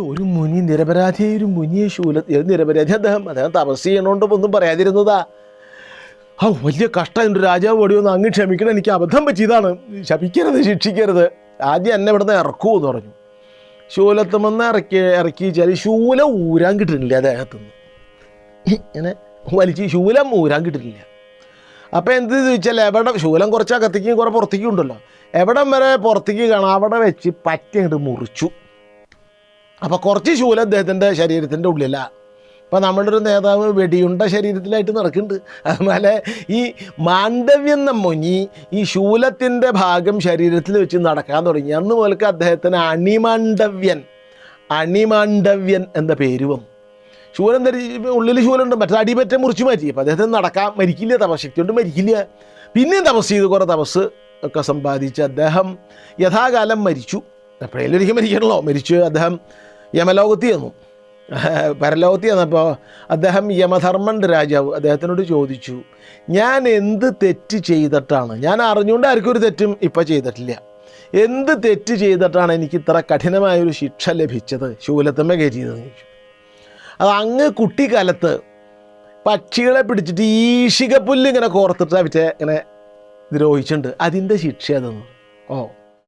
ഒരു മുനി നിരപരാധിയായ ഒരു മുനിയെ ശൂല നിരപരാധി അദ്ദേഹം അദ്ദേഹം തപസ് ചെയ്യണോണ്ട് ഒന്നും പറയാതിരുന്നതാ. ആ വലിയ കഷ്ടം എന്റെ രാജാവ് ഓടിയൊന്ന് അങ്ങ് ക്ഷമിക്കണം എനിക്ക് അബദ്ധം പറ്റിയതാണ്. ശപിക്കരുത് ശിക്ഷിക്കരുത്. ആദ്യം എന്നെ ഇവിടുന്ന് ഇറക്കൂ എന്ന് പറഞ്ഞു. ശൂലത്തുമെന്ന് ഇറക്കി ഇറക്കി വെച്ചാൽ ശൂല ഊരാൻ കിട്ടുന്നില്ല അദ്ദേഹത്തുനിന്ന് ഇങ്ങനെ വലിച്ച് ശൂലം ഊരാൻ കിട്ടുന്നില്ല. അപ്പോൾ എന്ത് ചോദിച്ചാൽ എവിടെ ശൂലം കുറച്ച് അകത്തേക്കും കുറേ പുറത്തേക്കും ഉണ്ടല്ലോ. എവിടം വരെ പുറത്തേക്ക് കാണാം അവിടെ വെച്ച് പറ്റി മുറിച്ചു. അപ്പോൾ കുറച്ച് ശൂല അദ്ദേഹത്തിന്റെ ശരീരത്തിന്റെ ഉള്ളില. അപ്പോൾ നമ്മുടെ ഒരു നേതാവ് വെടിയുണ്ട ശരീരത്തിലായിട്ട് നടക്കുന്നുണ്ട്. അതുപോലെ ഈ മാണ്ഡവ്യം എന്ന മുനി ഈ ശൂലത്തിന്റെ ഭാഗം ശരീരത്തിൽ വെച്ച് നടക്കാൻ തുടങ്ങി. അന്ന് മുതൽക്ക് അദ്ദേഹത്തിന് അണിമാണ്ഡവ്യൻ അണിമാണ്ഡവ്യൻ എന്ന പേര് ശൂലം ധരി ഉള്ളിൽ ശൂലുണ്ട് മറ്റേ അടിപറ്റ മുറിച്ച് മാറ്റി. അപ്പോൾ അദ്ദേഹത്തിന് നടക്കാൻ മരിക്കില്ല തപശക്തി കൊണ്ട് മരിക്കില്ല. പിന്നെയും തപസ് ചെയ്ത് കുറേ തപസ് ഒക്കെ സമ്പാദിച്ച് അദ്ദേഹം യഥാകാലം മരിച്ചു. എപ്പോഴേലും ഒരിക്കൽ മരിക്കണല്ലോ. മരിച്ചു അദ്ദേഹം യമലോകത്തി ചെന്നു പരലോകത്തി ചെന്നപ്പോൾ അദ്ദേഹം യമധർമ്മന്റെ രാജാവ് അദ്ദേഹത്തിനോട് ചോദിച്ചു ഞാൻ എന്ത് തെറ്റ് ചെയ്തിട്ടാണ്? ഞാൻ അറിഞ്ഞുകൊണ്ട് ആർക്കും ഒരു തെറ്റും ഇപ്പം ചെയ്തിട്ടില്ല. എന്ത് തെറ്റ് ചെയ്തിട്ടാണ് എനിക്ക് ഇത്ര കഠിനമായൊരു ശിക്ഷ ലഭിച്ചത്? ശൂലത്തമ്മ കയറ്റിയതെന്ന് ചോദിച്ചു. അത് അങ്ങ് കുട്ടിക്കാലത്ത് പക്ഷികളെ പിടിച്ചിട്ട് ഈഷികപ്പുല്ല് ഇങ്ങനെ കോർത്തിട്ട് അവറ്റേ ഇങ്ങനെ ദ്രോഹിച്ചിട്ടുണ്ട്. അതിന്റെ ശിക്ഷ അതെന്ന് ഓ.